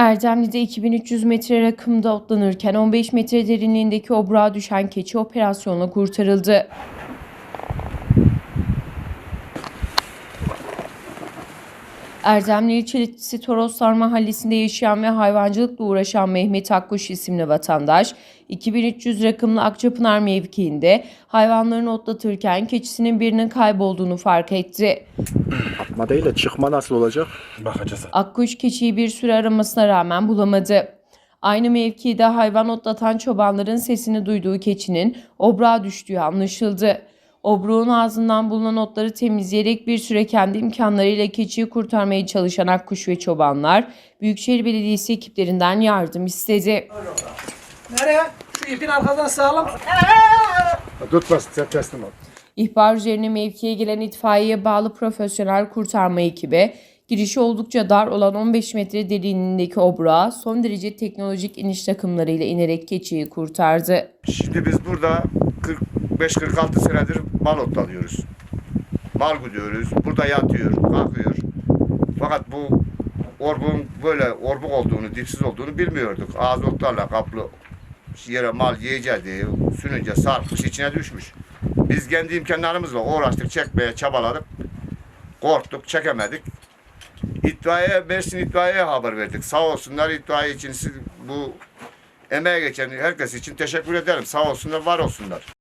Erdemli'de 2300 metre rakımda otlanırken 15 metre derinliğindeki obrağa düşen keçi operasyonla kurtarıldı. Erdemli ilçesi Toroslar mahallesinde yaşayan ve hayvancılıkla uğraşan Mehmet Akkuş isimli vatandaş, 2300 rakımlı Akçapınar mevkiinde hayvanlarını otlatırken keçisinin birinin kaybolduğunu fark etti. Atma değil de çıkma nasıl olacak? Bakacağız. Akkuş keçiyi bir süre aramasına rağmen bulamadı. Aynı mevkide hayvan otlatan çobanların sesini duyduğu keçinin obrağa düştüğü anlaşıldı. Obruğun ağzından bulunan otları temizleyerek bir süre kendi imkanlarıyla keçiyi kurtarmaya çalışan Akkuş ve çobanlar Büyükşehir Belediyesi ekiplerinden yardım istedi. Nereye? Şu ipin arkadan sağlam. Tut bas teslim ol. İhbar üzerine mevkiye gelen itfaiyeye bağlı profesyonel kurtarma ekibi, girişi oldukça dar olan 15 metre derinliğindeki obrağa son derece teknolojik iniş takımlarıyla inerek keçiyi kurtardı. Şimdi biz burada 45-46 senedir mal otlanıyoruz. Mal gidiyoruz. Burada yatıyor, kalkıyor. Fakat bu orbun böyle orbuk olduğunu, dipsiz olduğunu bilmiyorduk. Ağız otlarla kaplı yere mal yiyeceği diye sününce sarkmış içine düşmüş. Biz kendi imkanlarımızla uğraştık, çekmeye çabaladık. Korktuk, çekemedik. İtfaiye, Mersin itfaiyeye haber verdik. Sağ olsunlar itfaiye için siz bu emeğe geçen herkes için teşekkür ederim. Sağ olsunlar, var olsunlar.